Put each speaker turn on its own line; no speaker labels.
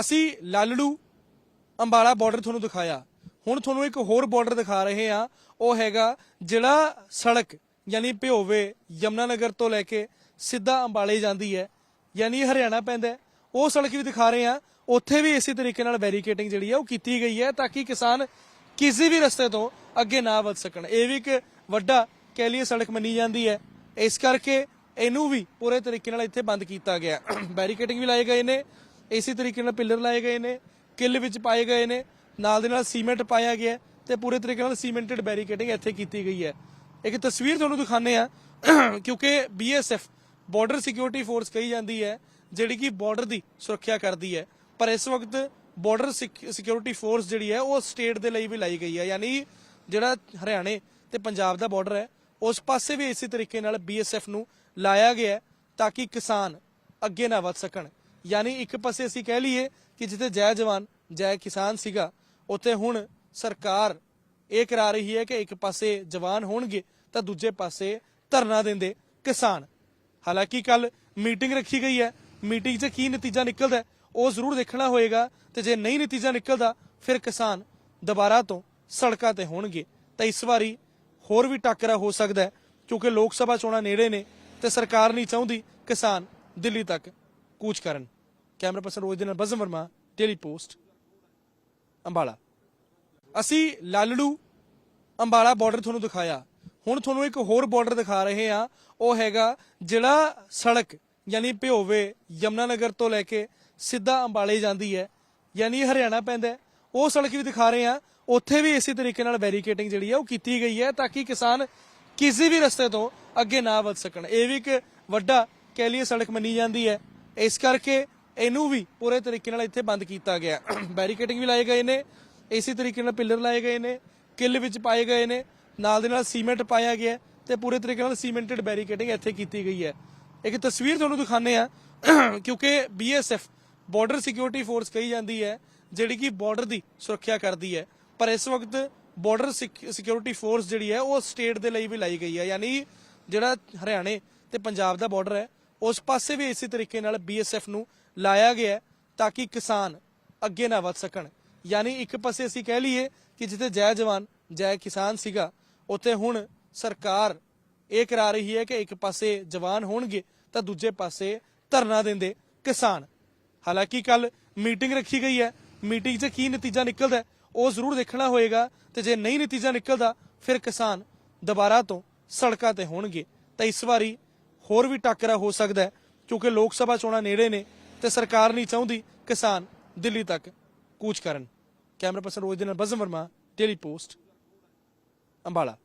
ਅਸੀਂ ਲਾਲੜੂ ਅੰਬਾਲਾ ਬਾਰਡਰ ਤੁਹਾਨੂੰ ਦਿਖਾਇਆ। ਹੁਣ ਤੁਹਾਨੂੰ ਇੱਕ ਹੋਰ ਬਾਰਡਰ ਦਿਖਾ ਰਹੇ ਹਾਂ। ਉਹ ਹੈਗਾ ਜਿਹੜਾ ਸੜਕ, ਯਾਨੀ ਭਿਓਵੇ ਯਮਨਾ ਨਗਰ ਤੋਂ ਲੈ ਕੇ ਸਿੱਧਾ ਅੰਬਾਲੇ ਜਾਂਦੀ ਹੈ, ਯਾਨੀ ਹਰਿਆਣਾ ਪੈਂਦਾ ਉਹ ਸੜਕ ਵੀ ਦਿਖਾ ਰਹੇ ਹਾਂ। ਉੱਥੇ ਵੀ ਇਸੇ ਤਰੀਕੇ ਨਾਲ ਬੈਰੀਕੇਟਿੰਗ ਜਿਹੜੀ ਹੈ ਉਹ ਕੀਤੀ ਗਈ ਹੈ ਤਾਂ ਕਿ ਕਿਸਾਨ ਕਿਸੇ ਵੀ ਰਸਤੇ ਤੋਂ ਅੱਗੇ ਨਾ ਵਧ ਸਕਣ। ਇਹ ਵੀ ਇੱਕ ਵੱਡਾ ਕਹਿ ਲਈਏ ਸੜਕ ਮੰਨੀ ਜਾਂਦੀ ਹੈ। ਇਸ ਕਰਕੇ ਇਹਨੂੰ ਵੀ ਪੂਰੇ ਤਰੀਕੇ ਨਾਲ ਇੱਥੇ ਬੰਦ ਕੀਤਾ ਗਿਆ। ਬੈਰੀਕੇਟਿੰਗ ਵੀ ਲਾਏ ਗਏ ਨੇ। ਇਸੇ ਤਰੀਕੇ ਨਾਲ ਪਿੱਲਰ ਲਾਏ ਗਏ ਨੇ, ਕਿੱਲ ਵਿੱਚ ਪਾਏ ਗਏ ਨੇ, ਨਾਲ ਦੇ ਨਾਲ ਸੀਮੈਂਟ ਪਾਇਆ ਗਿਆ ਹੈ ਤੇ ਪੂਰੇ ਤਰੀਕੇ ਨਾਲ ਸੀਮੈਂਟਡ ਬੈਰੀਕੇਡਿੰਗ ਇੱਥੇ ਕੀਤੀ ਗਈ ਹੈ। ਇੱਕ ਤਸਵੀਰ ਤੁਹਾਨੂੰ ਦਿਖਾਣੇ ਆ ਕਿਉਂਕਿ ਬੀਐਸਐਫ ਬਾਰਡਰ ਸਿਕਿਉਰਿਟੀ ਫੋਰਸ ਕਹੀ ਜਾਂਦੀ ਹੈ, ਜਿਹੜੀ ਕਿ ਬਾਰਡਰ ਦੀ ਸੁਰੱਖਿਆ ਕਰਦੀ ਹੈ। ਪਰ ਇਸ ਵਕਤ ਬਾਰਡਰ ਸਿਕਿਉਰਿਟੀ ਫੋਰਸ ਜਿਹੜੀ ਹੈ, ਉਹ ਸਟੇਟ ਦੇ ਲਈ ਵੀ ਲਾਈ ਗਈ ਹੈ, ਯਾਨੀ ਜਿਹੜਾ ਹਰਿਆਣੇ ਤੇ ਪੰਜਾਬ ਦਾ ਬਾਰਡਰ ਹੈ, ਉਸ ਪਾਸੇ ਵੀ ਇਸੇ ਤਰੀਕੇ ਨਾਲ ਬੀਐਸਐਫ ਨੂੰ ਲਾਇਆ ਗਿਆ ਤਾਂ ਕਿ ਕਿਸਾਨ ਅੱਗੇ ਨਾ ਵਧ ਸਕਣ। ਯਾਨੀ ਇੱਕ ਪਾਸੇ ਅਸੀਂ ਕਹਿ ਲਈਏ ਕਿ ਜਿੱਥੇ ਜੈ ਜਵਾਨ, ਜੈ ਕਿਸਾਨ ਸੀਗਾ, ਉੱਥੇ ਹੁਣ ਸਰਕਾਰ ਇਹ ਕਰਾ ਰਹੀ ਹੈ ਕਿ ਇੱਕ ਪਾਸੇ ਜਵਾਨ ਹੋਣਗੇ ਤਾਂ ਦੂਜੇ ਪਾਸੇ ਧਰਨਾ ਦਿੰਦੇ ਕਿਸਾਨ। ਹਾਲਾਂਕਿ ਕੱਲ ਮੀਟਿੰਗ ਰੱਖੀ ਗਈ ਹੈ। ਮੀਟਿੰਗ 'ਚ ਕੀ ਨਤੀਜਾ ਨਿਕਲਦਾ ਉਹ ਜ਼ਰੂਰ ਦੇਖਣਾ ਹੋਏਗਾ ਤੇ ਜੇ ਨਹੀਂ ਨਤੀਜਾ ਨਿਕਲਦਾ, ਫਿਰ ਕਿਸਾਨ ਦੁਬਾਰਾ ਤੋਂ ਸੜਕਾਂ ਤੇ ਹੋਣਗੇ। ਤਾਂ ਇਸ ਵਾਰੀ ਹੋਰ ਵੀ ਟੱਕਰਾ ਹੋ ਸਕਦਾ ਕਿਉਂਕਿ ਲੋਕ ਸਭਾ ਚੋਣਾਂ ਨੇੜੇ ਨੇ ਤੇ ਸਰਕਾਰ ਨਹੀਂ ਚਾਹੁੰਦੀ ਕਿਸਾਨ ਦਿੱਲੀ ਤੱਕ ਕੂਚ ਕਰਨ। ਕੈਮਰਾ ਪਰਸਨ ਰੋਜ਼ ਦੇ ਨਾਲ ਬਜ਼ਮ ਵਰਮਾ ਡੇਲੀ ਪੋਸਟ ਅੰਬਾਲਾ। ਅਸੀਂ ਲਾਲੜੂ, ਅੰਬਾਲਾ ਬਾਰਡਰ ਤੁਹਾਨੂੰ ਦਿਖਾਇਆ। ਹੁਣ ਤੁਹਾਨੂੰ ਇੱਕ ਹੋਰ ਬਾਰਡਰ ਦਿਖਾ ਰਹੇ ਹਾਂ। ਉਹ ਹੈਗਾ ਜਿਹੜਾ ਸੜਕ, ਯਾਨੀ ਭਿਓਵੇ ਯਮਨਾ ਨਗਰ ਤੋਂ ਲੈ ਕੇ ਸਿੱਧਾ ਅੰਬਾਲੇ ਜਾਂਦੀ ਹੈ, ਯਾਨੀ ਹਰਿਆਣਾ ਪੈਂਦਾ ਉਹ ਸੜਕ ਵੀ ਦਿਖਾ ਰਹੇ ਹਾਂ। ਉੱਥੇ ਵੀ ਇਸੇ ਤਰੀਕੇ ਨਾਲ ਬੈਰੀਕੇਟਿੰਗ ਜਿਹੜੀ ਹੈ ਉਹ ਕੀਤੀ ਗਈ ਹੈ ਤਾਂ ਕਿ ਕਿਸਾਨ ਕਿਸੇ ਵੀ ਰਸਤੇ ਤੋਂ ਅੱਗੇ ਨਾ ਵਧ ਸਕਣ। ਇਹ ਵੀ ਇੱਕ ਵੱਡਾ ਕਹਿ ਲਈਏ ਸੜਕ ਮੰਨੀ ਜਾਂਦੀ ਹੈ। ਇਸ ਕਰਕੇ ਇਹਨੂੰ ਵੀ ਪੂਰੇ ਤਰੀਕੇ ਨਾਲ ਇੱਥੇ ਬੰਦ ਕੀਤਾ ਗਿਆ। ਬੈਰੀਕੇਟਿੰਗ ਵੀ ਲਾਏ ਗਏ ਨੇ, ਇਸੇ ਤਰੀਕੇ ਨਾਲ ਪਿੱਲਰ ਲਾਏ ਗਏ ਨੇ, ਕਿੱਲ ਵਿੱਚ ਪਾਏ ਗਏ ਨੇ, ਨਾਲ ਦੇ ਨਾਲ ਸੀਮੈਂਟ ਪਾਇਆ ਗਿਆ ਹੈ ਤੇ ਪੂਰੇ ਤਰੀਕੇ ਨਾਲ ਸੀਮੈਂਟਡ ਬੈਰੀਕੇਟਿੰਗ ਇੱਥੇ ਕੀਤੀ ਗਈ ਹੈ। ਇੱਕ ਤਸਵੀਰ ਤੁਹਾਨੂੰ ਦਿਖਾਣੇ ਆ ਕਿਉਂਕਿ ਬੀਐਸਐਫ ਬਾਰਡਰ ਸਿਕਿਉਰਿਟੀ ਫੋਰਸ ਕਹੀ ਜਾਂਦੀ ਹੈ, ਜਿਹੜੀ ਕਿ ਬਾਰਡਰ ਦੀ ਸੁਰੱਖਿਆ ਕਰਦੀ ਹੈ। ਪਰ ਇਸ ਵਕਤ ਬਾਰਡਰ ਸਿਕਿਉਰਿਟੀ ਫੋਰਸ ਜਿਹੜੀ ਹੈ, ਉਹ ਸਟੇਟ ਦੇ ਲਈ ਵੀ ਲਾਈ ਗਈ ਹੈ, ਯਾਨੀ ਜਿਹੜਾ ਹਰਿਆਣੇ ਤੇ ਪੰਜਾਬ ਦਾ ਬਾਰਡਰ ਹੈ ਉਸ ਪਾਸੇ ਵੀ ਇਸੇ ਤਰੀਕੇ ਨਾਲ ਬੀਐਸਐਫ ਨੂੰ ਲਾਇਆ ਗਿਆ ਤਾਂ ਕਿ ਕਿਸਾਨ ਅੱਗੇ ਨਾ ਵੱਧ ਸਕਣ। ਯਾਨੀ ਇੱਕ ਪਾਸੇ ਅਸੀਂ ਕਹਿ ਲਈਏ ਕਿ ਜਿੱਥੇ ਜੈ ਜਵਾਨ, ਜੈ ਕਿਸਾਨ ਸੀਗਾ, ਉੱਥੇ ਹੁਣ ਸਰਕਾਰ ਇਹ ਕਰਾ ਰਹੀ ਹੈ ਕਿ ਇੱਕ ਪਾਸੇ ਜਵਾਨ ਹੋਣਗੇ ਤਾਂ ਦੂਜੇ ਪਾਸੇ ਧਰਨਾ ਦਿੰਦੇ ਕਿਸਾਨ। ਹਾਲਾਂਕਿ ਕੱਲ ਮੀਟਿੰਗ ਰੱਖੀ ਗਈ ਹੈ। ਮੀਟਿੰਗ 'ਚ ਕੀ ਨਤੀਜਾ ਨਿਕਲਦਾ ਉਹ ਜ਼ਰੂਰ ਦੇਖਣਾ ਹੋਏਗਾ ਤੇ ਜੇ ਨਹੀਂ ਨਤੀਜਾ ਨਿਕਲਦਾ, ਫਿਰ ਕਿਸਾਨ ਦੁਬਾਰਾ ਤੋਂ ਸੜਕਾਂ ਤੇ ਹੋਣਗੇ। ਤਾਂ ਇਸ ਵਾਰੀ ਹੋਰ ਵੀ ਟਾਕਰਾ ਹੋ ਸਕਦਾ ਹੈ, ਕਿਉਂਕਿ ਲੋਕ ਸਭਾ ਚੋਣਾਂ ਨੇੜੇ ਨੇ ਤੇ ਸਰਕਾਰ ਨਹੀਂ ਚਾਹੁੰਦੀ ਕਿਸਾਨ ਦਿੱਲੀ ਤੱਕ ਕੂਚ ਕਰਨ। ਕੈਮਰਾ ਪਰਸਨ ਰੋਜ਼ ਦੇ ਨਾਲ ਬਜ਼ਮ ਵਰਮਾ ਡੇਲੀ ਪੋਸਟ ਅੰਬਾਲਾ।